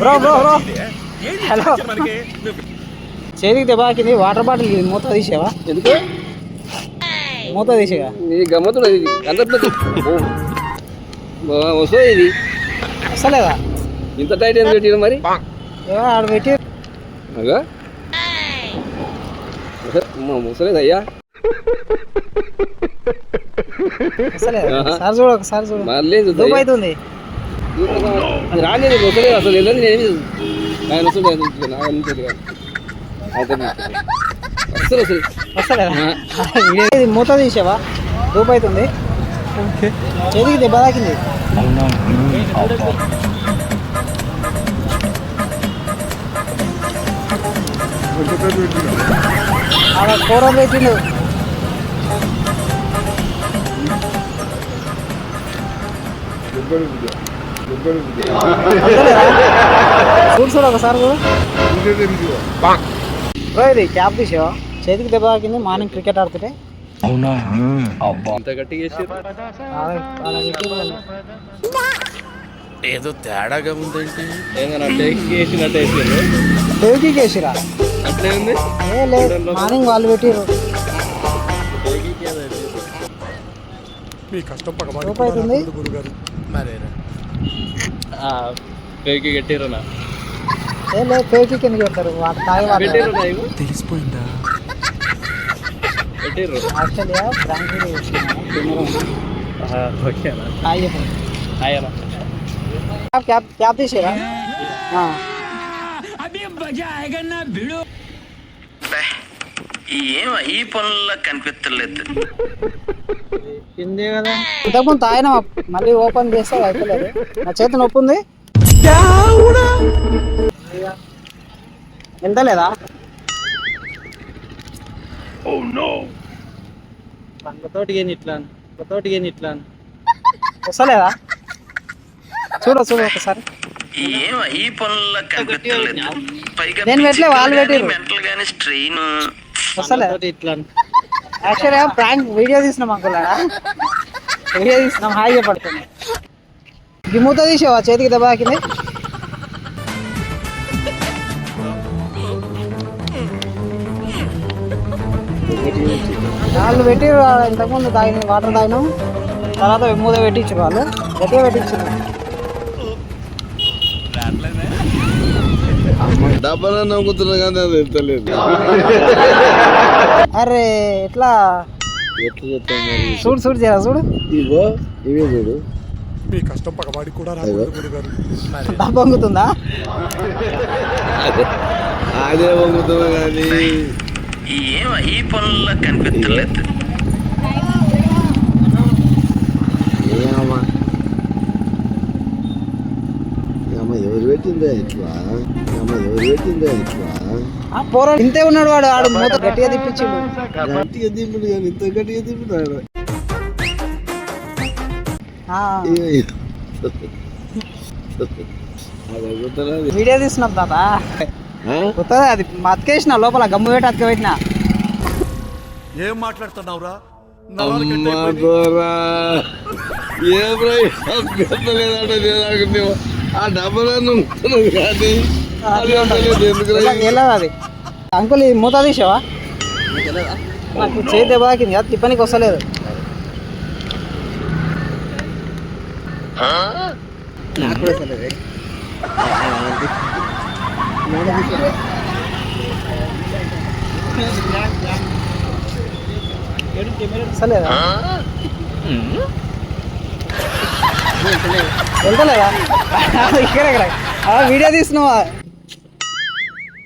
Bro bro bro. Hello. చేతికి దెబ్బకింది water bottle ఇది మూత తీసేవా? ఎందుకు? మూత తీసేవా? ఇది గమ్మత్తుడు ఇది. అందట్లేదు వస్తుంది ఇది? అసలేదా ఇంత టైట్ ఎందుకు పెట్టిన మరి? ఆడ పెట్టి అగా. ముసలేదు అయ్యా. సార్ చూడు ఒకసారి చూడు. మళ్ళీ దూపు అవుతుంది రాలేదు ముసలేదు అసలు వెళ్ళదు నేను ఆయన వస్తుంది ఆయన వస్తుంది, నాకు అనిపించదు కాదు. అయితే అసలు. అసలు వస్తలేదా? ఇది మూత తీసేవా? దూపు అవుతుంది చేతికి దెబ్బ తాకింది? ఆడ కూర పెట్టిండు. వస్తలేదా? చూడు చూడు ఒకసారి చూడు బ్రో ఇది క్యాప్ తీసావా చేతికి దెబ్బ తాకింది మార్నింగ్ క్రికెట్ ఆడుతుంటే అంత గట్టిగా పెట్టిండు. ఏదో తేడాగా ఉందేంటి ఏదైనా టేక్ వేసినట్టు వేసారు అట్లే ఉంది మార్నింగ్ వాళ్ళు పెట్టిర్రు రూపాయి అవుతుంది మరేరా టేక్ కట్టిరనా ఏ లేదు టేకి కింద పెడతారు వాటి తాగి వాళ్ళు పెట్టిరనా ఇవి తెలిసిపోయిందా పెట్టిర్రు ఆస్ట్రేలియా ఫ్రాంక్ ఓకేనా హాయ్ చెప్పండి ఆయన క్యాప్ క్యాప్ క్యాప్ తీసేరా ఆ. ఏం ఈ పనుల్లో కనిపించలేదు ఇంతకుముందు తాగిన మళ్ళీ ఓపెన్ చేస్తే అయిపోలేదు. నా చేతి నొప్పి ఉంది. ఎంత లేదా? పండ్లతోటి ఏని ఇట్లా పండ్లతోటి ఏని ఇట్లా వస్తలేదా? చూడ చూడు ఒకసారి. ఏం ఈ పనుల్లో కనిపించలేదు పైగా నేను పెట్టలే, వాళ్ళు పెట్టిర్రు. మెంటల్ గానీ స్ట్రెయిన్. వస్తలేదు ఇట్లా యాక్చువల్గా ప్రాంక్ వీడియో తీసినాం అనుకున్నాడా వీడియో తీసినాం హాయిగా పడుతుంది గిమ్ముతో తీసావా? చేతికి దెబ్బ తాకింది? వాళ్ళు పెట్టి ఇంతకుముందు తాగిన వాటర్ తాగినాం. తర్వాత మూత పెట్టించారు వాళ్ళు. గట్టిగా పెట్టించారు డబ్బన నవ్వుతున్నా కానీ అది తెలియదు అరే ఎట్లా? ఎట్లా చెప్తాం మరి? చూడు చూడు జరా చూడు. ఇగో ఇవే చూడు. పొంగుతుందా అదే అదే వంగుతున్నా కానీ. ఏం ఈ పనుల్లో కనిపించలేదు. ఏమమ్మా? ఏమమ్మా ఎవరు పెట్టిందే ఇట్లా? ఏమమ్మా ఎవరు పోరాడు ఇంతే ఉన్నాడు వాడు ఆడు మూత గట్టిగా తిప్పించిండు. గట్టిగా దింపుడు కానీ ఇంత గట్టిగా దింపుతాడు వీడియో తీస్తున్నాం తాత కొత్తది అది అతికేసిన లోపల గమ్ము పెట్టి అతిక పెట్టిన. ఏం మాట్లాడుతున్నావురా? ఏం లేదంటే ఆ డబ్బులను కానీ. ఎలా అది అంకుల్ ఇది మూత తీసావా? నాకు చేతే బాగింది తాకింది కదా తిప్పనికి వస్తలేదు. నాకు కూడా వస్తలేదు. వస్తలేదా? వెళ్తలేదా? ఇక్కడ ఇక్కడ. వీడియో తీసినావా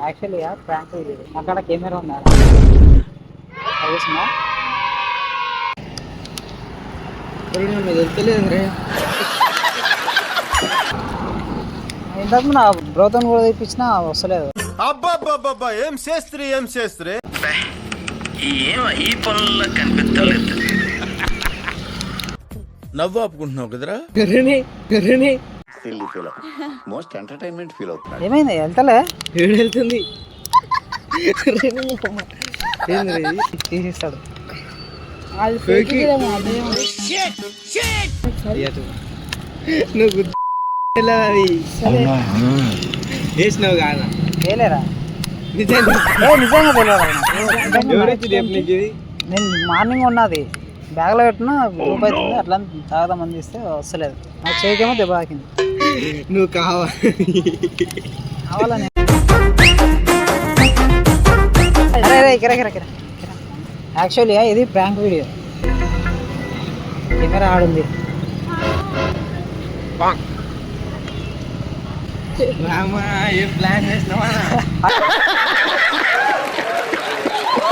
యాక్చువల్లీ ప్రాంక్ అక్కడ కెమెరా ఉన్నారు తెలుస్తలేదురే ఇంతకు నా బ్రోతన్ కూడా తెప్పించిన వస్తలేదు. అబ్బా ఏం చేస్త్రీ ఏం చేస్త్రి ఏం ఈ పనుల్లో కనిపించలేదు నవ్వు ఆపుకుంటున్నావు కదరా? గరిని గరిని silly feel most entertainment feel అవుతున్నాడు ఏమైంది? వెళ్తలే? ఏడు వెళ్తుంది తీసిస్తాడు. నువ్వు వేసినావు కాదా? తేలేరా నిజంగా? తెలియదు? నీకు నేను మార్నింగ్ ఉన్నది. బ్యాగ్లో పెట్టిన అవుతుంది అట్లా తాగదామని తీస్తే వస్తలేదు. నా చేయికేమో దెబ్బ తాకింది. నువ్వు కావాలి. కావాలని. యాక్చువల్లీ ఇది ప్రాంక్ వీడియో కెమెరా ఆడుంది. ప్లాన్ చేసినావా?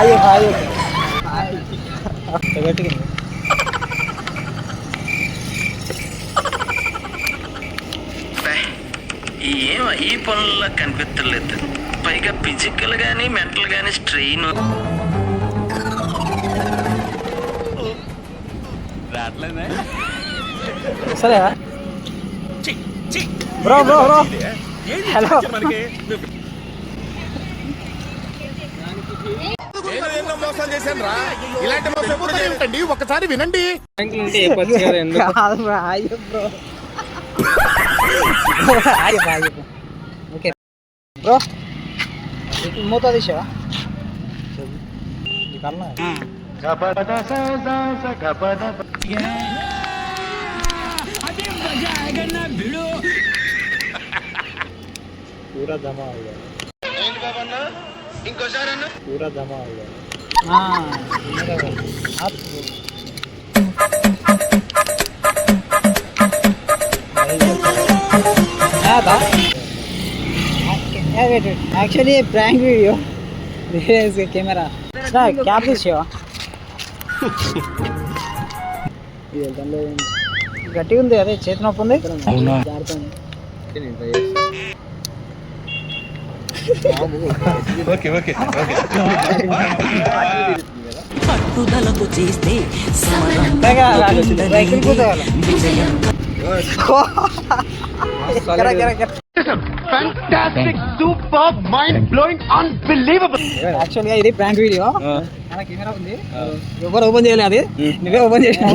అయ్యో అయ్యో గట్టిగా బే, ఏం ఈ పనుల్లో కనిపించలేదు పైగా ఫిజికల్ గానీ మెంటల్ గానీ స్ట్రెయిన్ సరే. Bro bro bro. హలో. మోసం చేశాను రా ఇలాంటి మోసం ఒకసారి వినండి. ఓకే బ్రో మూత తీసావా కన్నా पूरा जमा हो गया पूरा जमा हो गया బా actually prank video camera cap తీసేవా గట్టిగా ఉంది అదే చేతి నొప్పి ఉంది పట్టుదలతో చేస్తే కూర్చోవాలి విజయం ఎక్కడ, ఎక్కడ, ఎక్కడ? యాక్చువల్గా ఇది ప్రాంక్ వీడియో మన కెమెరా ఉంది. ఎవరు ఓపెన్ చేయలేదు అది? నువ్వే ఓపెన్ చేసిన